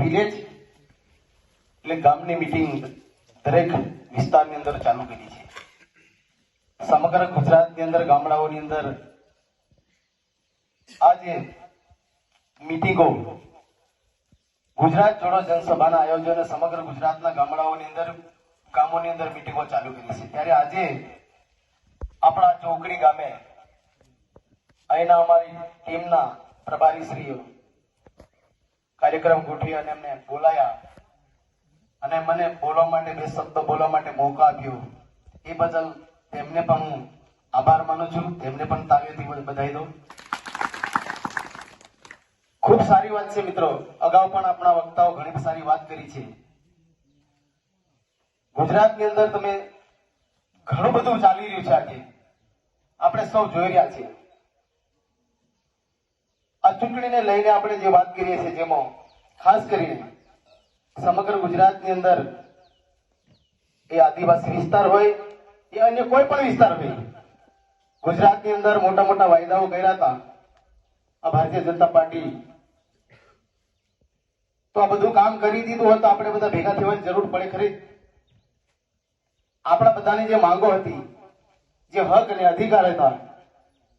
Village, એટલે ગામની meeting દરેક વિસ્તારની અંદર ચાલુ કરી છે. સમગ્ર ગુજરાતની અંદર, ગામડાઓની અંદર આ મીટિંગો ગુજરાત જોડો જનસભાના આયોજને સમગ્ર ગુજરાતના ગામડાઓની અંદર, ગામોની અંદર મીટિંગો ચાલુ કરી છે. ત્યારે આજે આપણા ચોકડી ગામે અહીંના અમારી ટીમના પ્રભારીશ્રીઓ કાર્યક્રમ ગોઠવી અને એમને બોલાયા. અને મને બોલવા માટે બે શબ્દ બોલવા માટે મોકો આપ્યો. એ બદલ તેમને પણ હું આભાર માનું છું. તેમને પણ તાળીઓથી બધાઈ દઉં ખૂબ સારી વાત છે મિત્રો. અગાઉ પણ આપણા વક્તાઓ ઘણી સારી વાત કરી છે. ગુજરાતની અંદર તમે ઘણું બધું ચાલી રહ્યું છે આજે. આપણે સૌ જોઈ રહ્યા છીએ. આ ચૂંટણીને લઈને આપણે જે વાત કરીએ છીએ જેમાં ખાસ કરીને સમગ્ર ગુજરાતની અંદર એ આદિવાસી વિસ્તાર હોય, એ અન્ય કોઈ પણ વિસ્તાર હોય ગુજરાતની અંદર મોટા મોટા વાયદાઓ કર્યા હતા. આ ભારતીય જનતા પાર્ટી તો આ બધું કામ કરી દીધું હોત તો આપણે બધા ભેગા થવાની જરૂર પડે ખરી. આપણા બધાની જે માંગો હતી, જે હક અને અધિકાર હતા,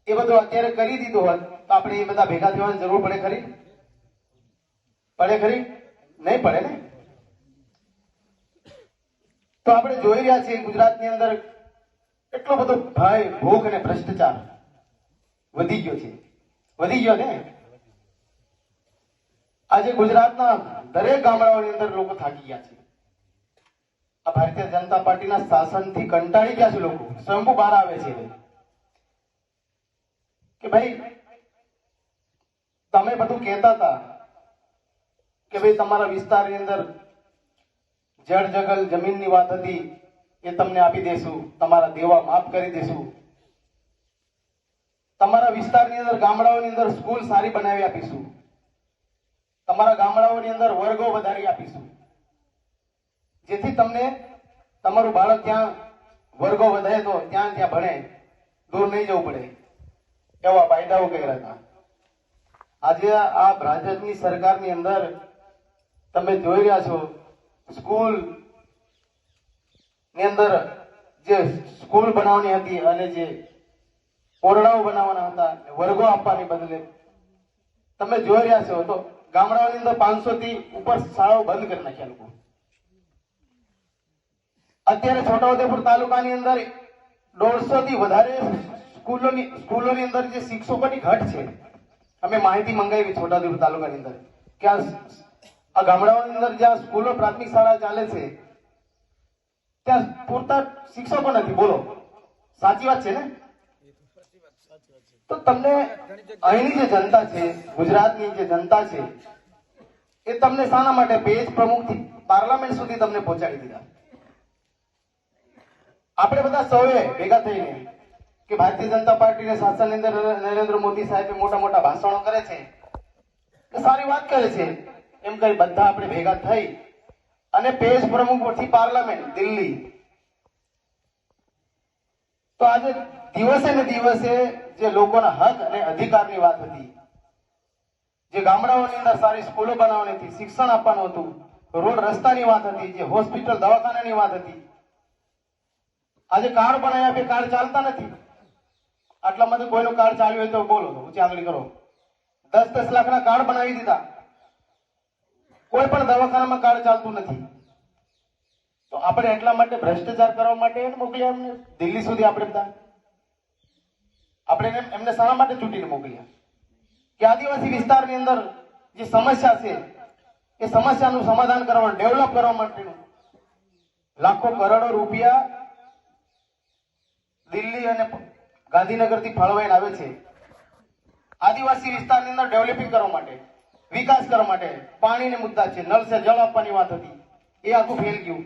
એ બધું અત્યારે કરી દીધું હોત તો આપણે એ બધા ભેગા થવાની જરૂર પડે ખરી? પડે ખરી? નહીં પડે ને? તો આપણે જોઈ રહ્યા છીએ ગુજરાતની અંદર એટલો બધો ભય ભૂખ અને ભ્રષ્ટાચાર વધી ગયો છે. વધી ગયો ને? આજે ગુજરાતના દરેક ગામડાઓની અંદર લોકો થાકી ગયા છે. આ ભારતીય જનતા પાર્ટીના શાસનથી કંટાળી ગયા છે લોકો. શંભુ બહાર આવે છે. કે ભાઈ તમે બધું કહેતા હતા કે ભાઈ તમારા વિસ્તારની અંદર જળ જગલ જમીનની વાત હતી એ તમને આપી દેશું, તમારા દેવા માફ કરી દેશું. તમારા વિસ્તારની અંદર ગામડાઓની અંદર સ્કૂલ સારી બનાવી આપીશું. તમારા ગામડાઓની અંદર વર્ગો વધારી આપીશું. જેથી તમને તમારું બાળક ત્યાં વર્ગો વધે તો ત્યાં ત્યાં ભણે, દૂર નહીં જવું પડે. એવા વાયદાઓ કર્યા હતા. આજે આ ભાજપની સરકારની અંદર તમે જોઈ રહ્યા છો, સ્કૂલની અંદર જે સ્કૂલ બનાવવાની હતી અને જે ઓરડાઓ બનાવવાના હતા વર્ગો આપવાની બદલે તમે જોઈ રહ્યા છો, તો ગામડાઓની અંદર પાંચસો થી ઉપર શાળાઓ બંધ કરી નાખ્યા લોકો. અત્યારે છોટાઉદેપુર તાલુકાની અંદર દોઢસો થી વધારે સ્કૂલોની સ્કૂલોની અંદર જે શિક્ષકોની ઘટ છે અમે માહિતી મંગાવી છોટાઉદેપુર તાલુકાની અંદર કે આ ગામડાઓની અંદર જ્યાં સ્કૂલો પ્રાથમિક શાળા ચાલે છે, ત્યાં પૂરતા શિક્ષકો નથી. બોલો. સાચી વાત છે ને? તો તમને અહીંની જે જનતા છે, ગુજરાતની જે જનતા છે, એ તમને શાના માટે પેજ પ્રમુખથી પાર્લામેન્ટ સુધી તમને પહોંચાડી દીધા. આપણે બધા સૌએ ભેગા થઈને કે ભારતીય જનતા પાર્ટીને શાસનની નરેન્દ્ર મોદી સાહેબે મોટા મોટા ભાષણો કરે છે. સારી વાત કરે છે. એમ કરી બધા આપણે ભેગા થઈ અને પેજ પ્રમુખ પરથી પાર્લામેન્ટ, દિલ્હી. તો આજે દિવસે ને દિવસે જે લોકોના હક અને અધિકારની વાત હતી, જે ગામડાઓની અંદર સારી સ્કૂલો બનાવવાની હતી, શિક્ષણ આપવાનું હતું, રોડ રસ્તાની વાત હતી, જે હોસ્પિટલ દવાખાનાની વાત હતી. આજે કાર્ડ બનાવ્યા બે કાર્ડ ચાલતા નથી. આટલામાંથી કોઈનું કાર્ડ ચાલ્યું હોય તો બોલો ઊંચી આંગળી કરો. દસ દસ લાખના કાર્ડ બનાવી દીધા. કોઈ પણ દવાખાનામાં કાર્ડ ચાલતું નથી. તો આપણે એટલા માટે ભ્રષ્ટાચાર કરવા માટે મોકલ્યા એમને? દિલ્હી સુધી આપણે બધા? આપણે એમને શાના માટે ચૂંટીને મોકલ્યા કે આદિવાસી વિસ્તારની અંદર જે સમસ્યા છે, એ સમસ્યાનું સમાધાન કરવા, ડેવલપ કરવા માટેનું. લાખો કરોડો રૂપિયા દિલ્હી અને ગાંધીનગરથી ફાળવાઈને આવે છે. આદિવાસી વિસ્તારની અંદર ડેવલપિંગ કરવા માટે, વિકાસ કરવા માટે પાણીને મુદ્દા છે. નળ સે જળ આપવાની વાત હતી. એ આખું ફેલ ગયું.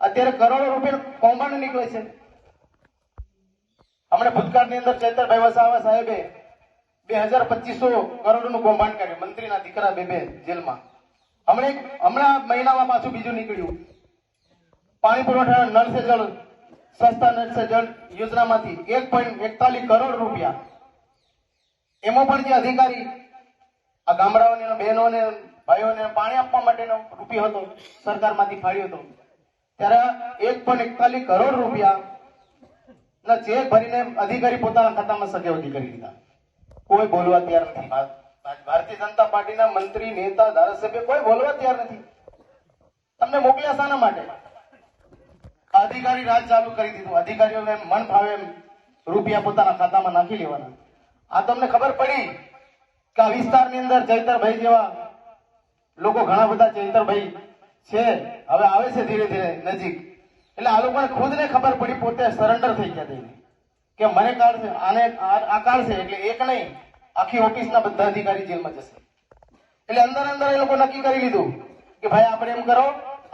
અત્યારે કરોડો રૂપિયા કૌભાંડ નીકળે છે. હમણાં ભૂતકાળની અંદર ચેતરભાઈ વસાવા સાહેબે બે હજાર પચીસો કરોડનું કૌભાંડ કર્યું. મંત્રીના દીકરા બે બે જેલમાં. હમણાં હમણાં મહિનામાં પાછું બીજું નીકળ્યું. પાણી પુરવઠા નળ સે જળ સસ્તા નળ સે જળ યોજનામાંથી એક પોઈન્ટ એકતાલીસ કરોડ રૂપિયા. એમાં પણ જે અધિકારી આ ગામડાઓને, બહેનોને, ભાઈઓને પાણી આપવા માટેનો રૂપિયો હતો, સરકારમાંથી ફાળ્યો હતો, ત્યારે એક પોઈન્ટ એકતાલીસ કરોડ રૂપિયા ના ચેક ભરીને અધિકારી પોતાના ખાતામાં સગેવટી કરી દીધા. કોઈ બોલવા તૈયાર નથી. ભારતીય જનતા પાર્ટીના મંત્રી, નેતા, ધારાસભ્ય કોઈ બોલવા તૈયાર નથી. તમને મોકલ્યા શાના માટે? અધિકારી રાજ ચાલુ કરી દીધું. અધિકારીઓને મન એમ રૂપિયા પોતાના ખાતામાં નાખી લેવાના. આ તમને ખબર પડી કે આ વિસ્તારની અંદર ચૈતરભાઈ જેવા લોકો ઘણા બધા ચૈતરભાઈ છે. હવે આવે છે ધીરે ધીરે નજીક. એટલે આ લોકોને ખુદને ખબર પડી પોતે સરેન્ડર થઈ ગયા થઈને. કે મને કાઢશે આને આ કાઢશે એટલે એક નહીં, આખી ઓફિસના બધા અધિકારી જેલમાં જશે. એટલે અંદર અંદર એ લોકો નક્કી કરી લીધું કે ભાઈ આપણે એમ કરો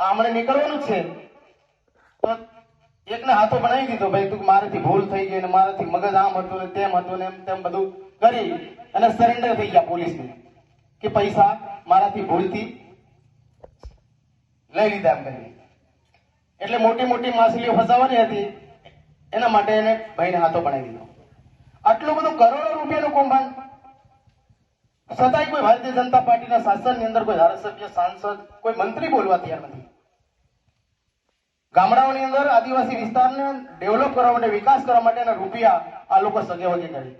આમણે નીકળવાનું છે. એકને હાથો બનાવી દીધો, ભાઈ, તું મારાથી ભૂલ થઈ ગઈ મારાથી મગજ આમ હતું તેમ હતું ને એમ તેમ બધું કરી અને સરેન્ડર થઈ ગયા પોલીસને કે પૈસા મારાથી ભૂલથી લઈ લીધા એમ કરી એટલે મોટી મોટી માછલીઓ ફસાવાની હતી, એના માટે એને ભાઈને હાથો બનાવી દીધો. આટલું બધું કરોડો રૂપિયાનું કૌભાંડ. છતાંય કોઈ ભારતીય જનતા પાર્ટીના શાસનની અંદર કોઈ ધારાસભ્ય, સાંસદ, કોઈ મંત્રી બોલવા તૈયાર નથી. ગામડાઓની અંદર આદિવાસી વિસ્તારને ડેવલપ કરવા માટે, વિકાસ કરવા માટેના રૂપિયા આ લોકો સગેવગે કરી